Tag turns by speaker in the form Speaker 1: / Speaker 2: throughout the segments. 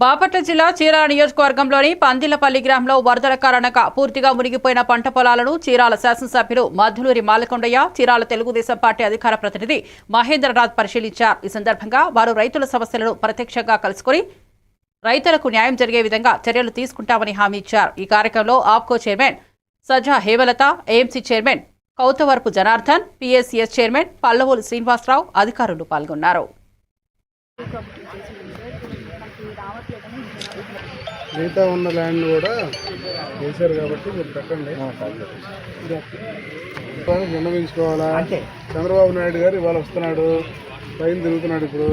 Speaker 1: బాపట్ల జిల్లా చీరాల నియోజకవర్గంలోని పందిలపల్లి గ్రామంలో వరదల కారణంగా పూర్తిగా మునిగిపోయిన పంట పొలాలను చీరాల శాసనసభ్యులు మధులూరి మాలకొండయ్య చీరాల తెలుగుదేశం పార్టీ అధికార ప్రతినిధి మహేంద్రనాథ్ పరిశీలించారు. ఈ సందర్భంగా వారు రైతుల సమస్యలను ప్రత్యక్షంగా కలుసుకుని రైతులకు న్యాయం జరిగే విధంగా చర్యలు తీసుకుంటామని హామీ ఇచ్చారు. ఈ కార్యక్రమంలో APCO chairman Saja Hemalatha AMC chairman Kauthavarapu Janardhan PSCS chairman Pallavolu Srinivasa Rao అధికారులు పాల్గొన్నారు.
Speaker 2: మిగతా ఉన్న ల్యాండ్ కూడా వేశారు కాబట్టి మీరు పెట్టండి. విన్నవించుకోవాలా చంద్రబాబు నాయుడు గారు ఇవాళ వస్తున్నాడు. పైన తిరుగుతున్నాడు ఇప్పుడు.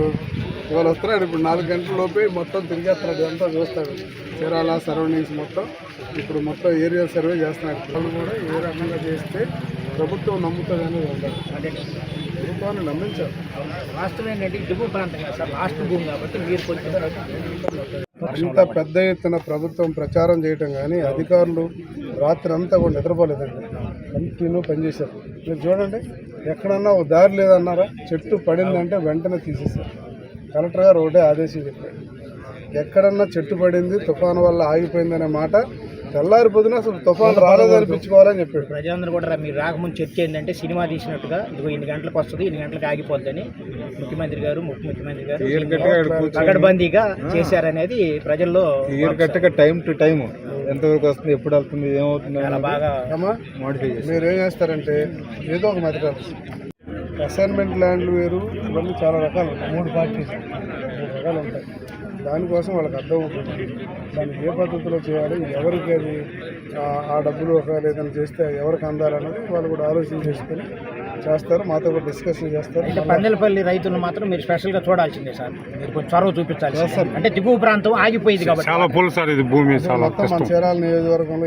Speaker 2: ఇవాళ వస్తున్నాడు ఇప్పుడు నాలుగు గంటల లోపే మొత్తం తిరిగేస్తున్నాడు. అంతా చూస్తాడు. చీరాల సరౌండింగ్స్ మొత్తం. ఇప్పుడు మొత్తం ఏరియా సర్వే చేస్తున్నాడు వాళ్ళు కూడా ఏ రకంగా చేస్తే ప్రభుత్వం నమ్ముతుందని ఉంటారు ప్రభుత్వాన్ని నమ్మించారు
Speaker 3: వాస్తవం ఏంటంటే దిగువ ప్రాంతం కదా సార్. లాస్ట్ భూమి కాబట్టి మీరు కొంచెం
Speaker 2: ఇంత పెద్ద ఎత్తున ప్రభుత్వం ప్రచారం చేయటం కానీ అధికారులు రాత్రి అంతా కూడా నిద్రపోలేదండి. కంటిన్యూ పనిచేశారు. మీరు చూడండి ఎక్కడన్నా ఒక దారి లేదన్నారా? చెట్టు పడిందంటే వెంటనే తీసేశారు. కలెక్టర్ గారు ఒకటే ఆదేశం చెప్పారు. ఎక్కడన్నా చెట్టు పడింది తుఫాను వల్ల ఆగిపోయిందనే మాట తెల్లారి పొద్దున అసలు తుఫాను రాలేదనిపించుకోవాలని చెప్పాడు.
Speaker 3: ప్రజలందరూ కూడా మీరు రాకముందు చర్చ ఏంటంటే సినిమా తీసినట్టుగా ఇదిగో ఇన్ని గంటలకు వస్తుంది ఇన్ని గంటలకు ఆగిపోద్దని ముఖ్యమంత్రి గారు ఉప ముఖ్యమంత్రి గారు పగడబందీగా చేశారనేది ప్రజల్లో
Speaker 4: కరెక్ట్గా టైం టు టైం ఎంతవరకు వస్తుంది ఎప్పుడు వెళ్తుంది ఏమవుతుంది
Speaker 3: బాగా
Speaker 4: మోడిఫై
Speaker 2: మీరు ఏం చేస్తారంటే ఏదో ఒక మెథడ్ అసైన్మెంట్ ల్యాండ్లు వేరు ఇవన్నీ చాలా రకాలు మూడు పార్టీస్. మూడు రకాలు ఉంటాయి. దానికోసం వాళ్ళకి అర్థం అవుతుంది దాన్ని ఏ పద్ధతిలో చేయాలి ఎవరికి అది ఆ- డబ్బులు ఒక ఏదైనా చేస్తే ఎవరికి అందాలన్నది వాళ్ళు కూడా ఆలోచన చేసుకొని చేస్తారు. మాతో కూడా డిస్కషన్ చేస్తారు.
Speaker 3: అంటే పందెలపల్లి రైతులను మాత్రం మీరు స్పెషల్గా చూడాల్సిందే సార్. మీరు కొంచెం చొరవ చూపించాలి. అంటే దిగువ ప్రాంతం ఆగిపోయింది కాబట్టి.
Speaker 2: మొత్తం మన చీరాల నియోజకవర్గంలో